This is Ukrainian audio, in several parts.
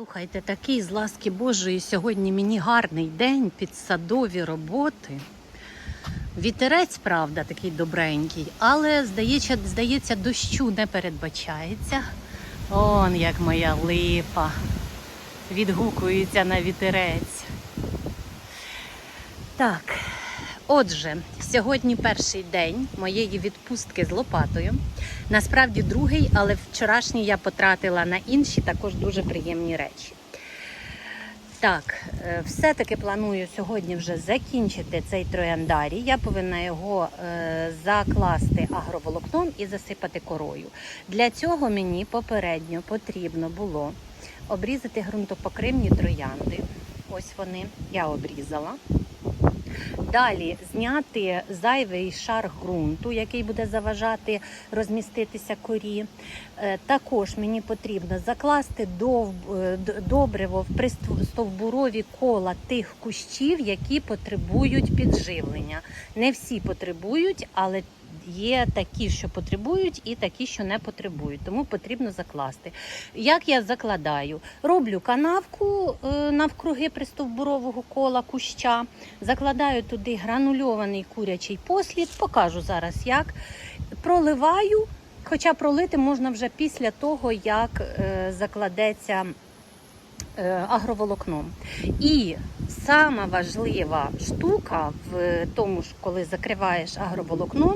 Слухайте, такий з ласки Божої сьогодні мені гарний день під садові роботи. Вітерець, правда, такий добренький, але здається, здається, дощу не передбачається. Он як моя липа відгукується на вітерець. Так, отже, сьогодні перший день моєї відпустки з лопатою. Насправді другий, але вчорашній я потратила на інші також дуже приємні речі. Так, е, все-таки планую сьогодні вже закінчити цей трояндарій. Я повинна його е, закласти агроволокном і засипати корою. Для цього мені попередньо потрібно було обрізати ґрунтопокривні троянди. Ось вони, я обрізала. Далі зняти зайвий шар ґрунту, який буде заважати розміститися корі. Е, Також мені потрібно закласти е, добриво в пристовбурові кола тих кущів, які потребують підживлення. Не всі потребують, але є такі, що потребують, і такі, що не потребують. Тому потрібно закласти. Як я закладаю? Роблю канавку е, навкруги пристовбурового кола куща, закладаю туди гранульований курячий послід, покажу зараз як. Проливаю, хоча пролити можна вже після того, як е, закладеться агроволокном. І сама важлива штука в тому, ж, коли закриваєш агроволокном,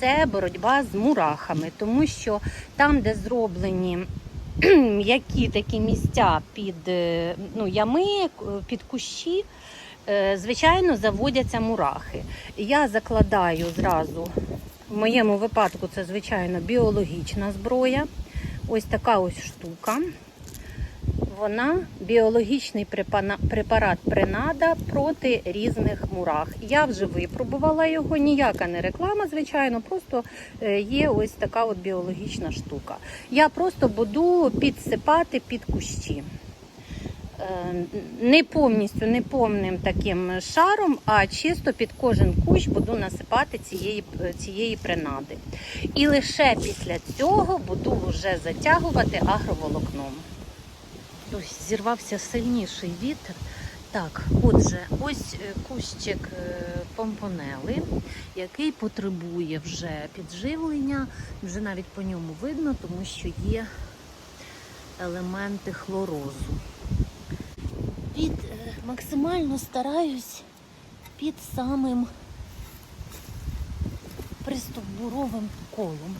це боротьба з мурахами, тому що там, де зроблені м'які такі місця під е, ну, ями, е, під кущі, е, звичайно, заводяться мурахи. Я закладаю зразу, в моєму випадку це, звичайно, біологічна зброя. Ось така ось штука. Вона біологічний препарат принада проти різних мурах. Я вже випробувала його, ніяка не реклама, звичайно, просто е, є ось така от біологічна штука. Я просто буду підсипати під кущі. Е, Не повністю не повним таким шаром, а чисто під кожен кущ буду насипати цієї, цієї принади. І лише після цього буду вже затягувати агроволокном. Зірвався сильніший вітер. Так, отже, ось е, кущик е, помпонели, який потребує вже підживлення. Вже навіть по ньому видно, тому що є елементи хлорозу. Під, е, максимально стараюсь під самим пристовбуровим колом.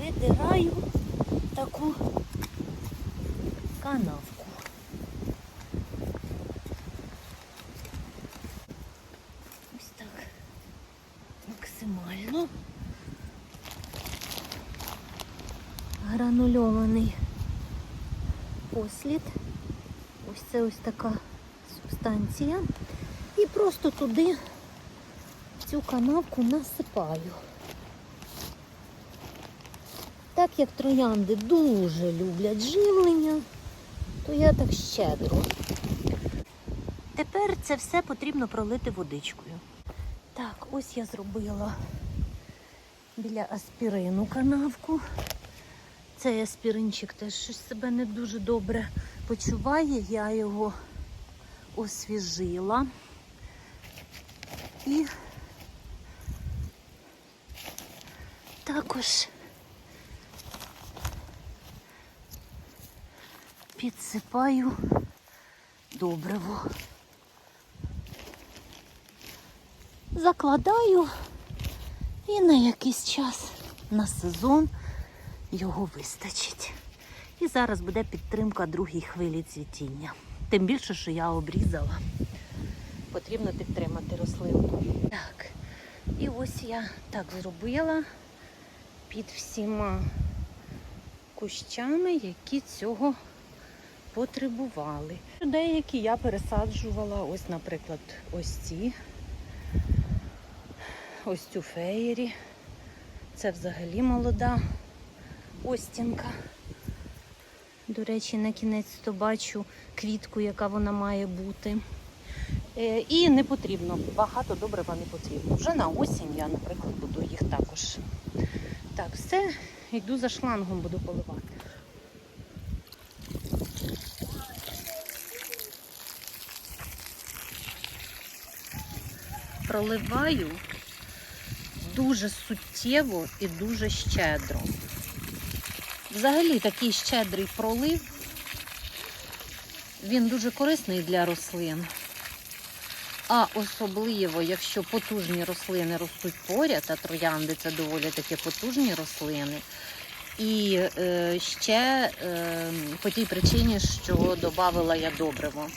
Видираю таку канавку. Ось так максимально гранульований послід. Ось це ось така субстанція. І просто туди цю канавку насипаю. Так як троянди дуже люблять живлення, то я так щедро. Тепер це все потрібно пролити водичкою. Так, ось я зробила біля аспірину канавку. Цей аспіринчик теж щось себе не дуже добре почуває. Я його освіжила. І також підсипаю добриво. Закладаю і на якийсь час на сезон його вистачить. І зараз буде підтримка другій хвилі цвітіння. Тим більше, що я обрізала. Потрібно підтримати рослинку. Так, і ось я так зробила під всіма кущами, які цього потребували. Деякі я пересаджувала, ось, наприклад, ось ці, ось цю феєрі. Це взагалі молода остінка. До речі, на кінець то бачу квітку, яка вона має бути. Е, І не потрібно, багато добрива не потрібно. Вже на осінь я, наприклад, буду їх також. Так, все, йду за шлангом, буду поливати. Проливаю дуже суттєво і дуже щедро. Взагалі такий щедрий пролив, він дуже корисний для рослин. А особливо, якщо потужні рослини ростуть поряд, а троянди це доволі таки потужні рослини. І е, ще е, по тій причині, що додавала я добриво.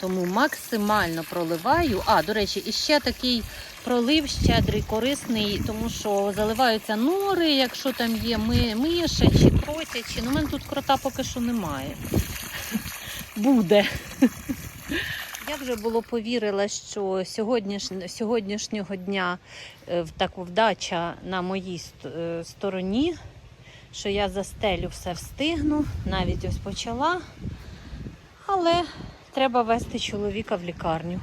Тому максимально проливаю. А, до речі, і ще такий пролив щедрий, корисний, тому що заливаються нори, якщо там є ми, миша чи кротячі. Ну, у мене тут крота поки що немає. Буде. Я вже було повірила, що сьогоднішнь, сьогоднішнього дня е, так вдача на моїй е, стороні, що я застелю все встигну, навіть ось почала. Але треба вести чоловіка в лікарню.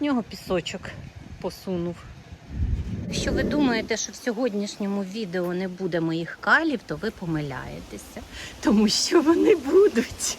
В нього пісочок посунув. Якщо ви думаєте, що в сьогоднішньому відео не буде моїх калів, то ви помиляєтеся, тому що вони будуть.